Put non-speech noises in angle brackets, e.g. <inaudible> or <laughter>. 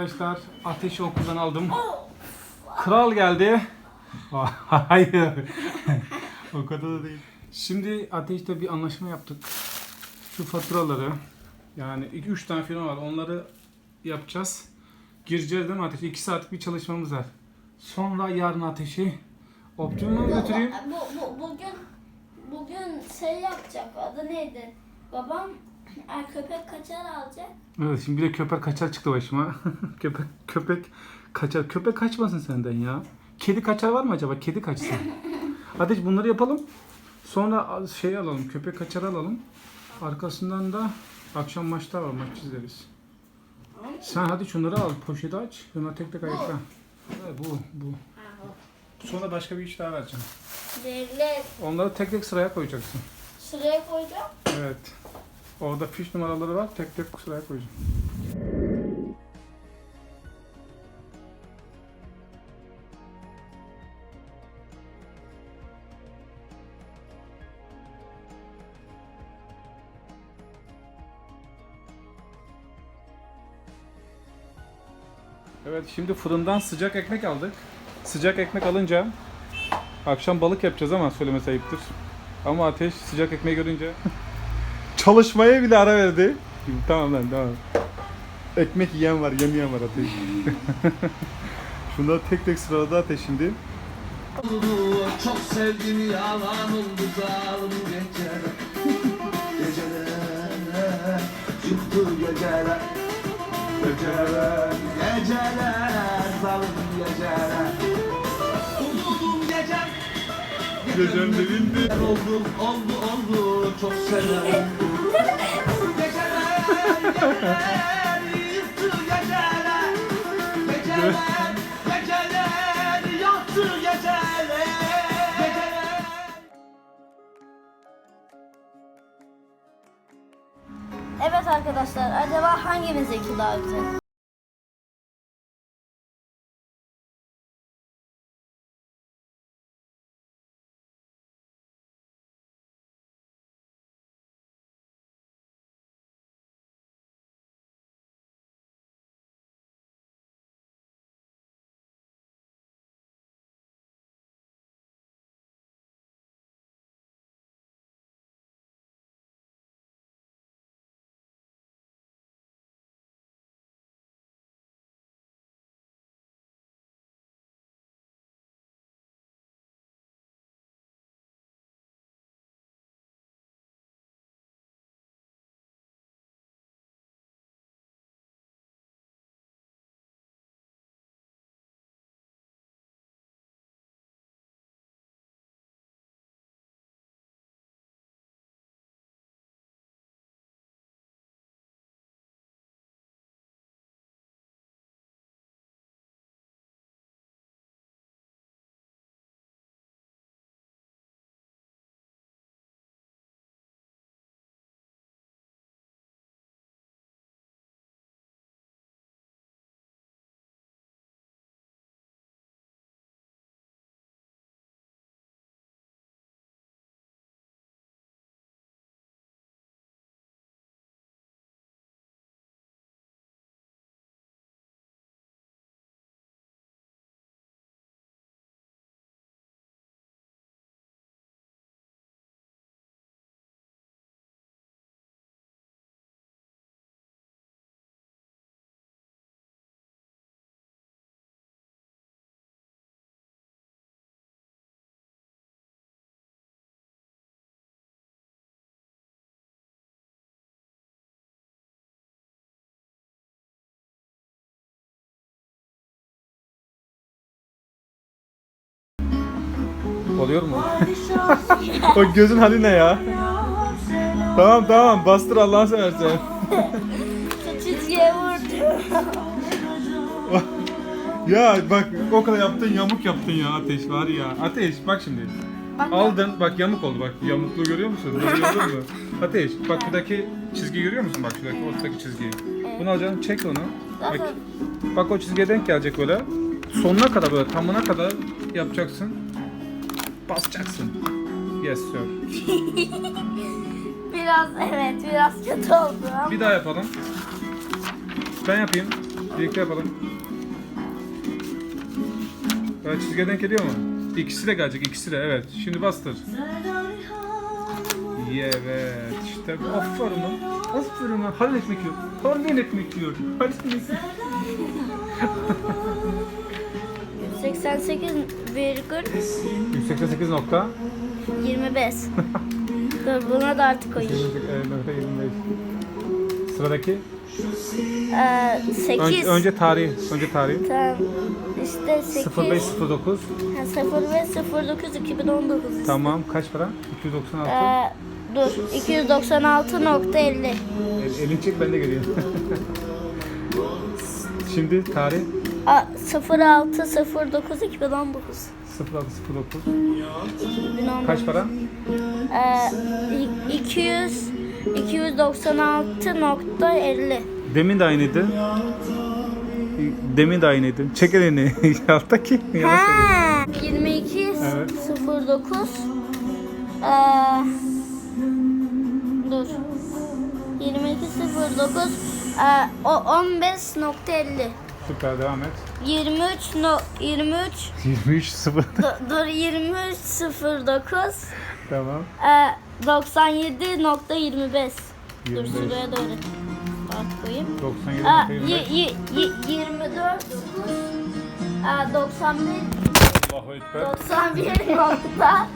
Arkadaşlar ateşi okuldan aldım. Kral geldi. <laughs> Hayır. <laughs> o kadar da değil. Şimdi ateşte bir anlaşma yaptık. Şu faturaları yani 2-3 tane firma var onları yapacağız. Gireceğiz değil mi ateşe? 2 saatlik bir çalışmamız var. Sonra yarın ateşi Optimum'a götüreyim. Bu, bu, bugün bugün şey yapacak. Adı neydi? Babam er, köpek kaçar alacak. Evet şimdi bir de köpek kaçar çıktı başıma. <laughs> köpek köpek kaçar. Köpek kaçmasın senden ya. Kedi kaçar var mı acaba? Kedi kaçsın. Ateş bunları yapalım. Sonra şey alalım. Köpek kaçar alalım. Arkasından da akşam maçlar var. Maç izleriz. Sen hadi şunları al. Poşeti aç. Şunları tek tek ayıkla. Evet, bu bu. Sonra başka bir iş daha vereceğim. Devlet Onları tek tek sıraya koyacaksın. sıraya koyacağım. Evet. Orada fiş numaraları var. Tek tek sıraya koyacağım. Evet şimdi fırından sıcak ekmek aldık. Sıcak ekmek alınca akşam balık yapacağız ama söylemesi ayıptır. Ama ateş sıcak ekmeği görünce <laughs> çalışmaya bile ara verdi. Tamam lan tamam. Ekmek yiyen var, yemeyen var ateş. <laughs> Şunları tek tek sıraladı ateş şimdi. Çok sevdim yalan oldu zalim geceler Geceler geceler Geceler Geceler Zalim geceler Umudum gecem Gecem devindi. Oldu oldu oldu Çok severim Evet arkadaşlar acaba hangimizinki daha güzel? Oluyor mu? <laughs> o gözün hali ne ya? Tamam tamam bastır Allah'ını seversen. <laughs> Çizgiye vurdu. <laughs> ya bak o kadar yaptın yamuk yaptın ya Ateş var ya. Ateş bak şimdi. Bak, Aldın bak yamuk oldu bak yamukluğu görüyor musun? Görüyor musun? Ateş bak şuradaki çizgiyi görüyor musun? Bak şuradaki ortadaki çizgiyi. Bunu alacaksın çek onu. Bak, bak o çizgiye denk gelecek böyle. Sonuna kadar böyle tamına kadar yapacaksın. Basacaksın. Yes sir. <laughs> Biraz evet biraz kötü oldu ama. Bir daha yapalım. Ben yapayım. Birlikte yapalım. Evet çizgiye denk geliyor mu? İkisi de gelecek ikisi de evet. Şimdi bastır. Evet işte aferin lan. Aferin lan. Halil ekmek yiyor. Halil ekmek yiyor. Halil ekmek yiyor. <laughs> 188 virgül 188 nokta. 25. Dur buna da artık koyayım. Evet, nokta 25. Sıradaki. Ee, 8. Önce, önce tarih. Önce tarih. Tamam. İşte 8. 0509. Ha, 0 ve 09 2019. işte. Tamam kaç para? 296. Ee, dur 296.50. El, elin çek ben de göreyim. <laughs> Şimdi tarih 0609 2019. 0609. 2019. Kaç para? Ee, i- 200 296.50. Demin de aynıydı. Demin de aynıydı. Çek elini. <laughs> Söylüyorum. Ha, 22 Evet. 09 ee, dur 22 09 ee, o 15.50 Süper devam et. 23 no 23 23 0. dur, dur 23 09 tamam. ee, 97.25 Dur 25. şuraya doğru Artık koyayım. 97 Aa, nokta y- 25. y- y- 24 Aa, 91 Allahu Ekber. 91 nokta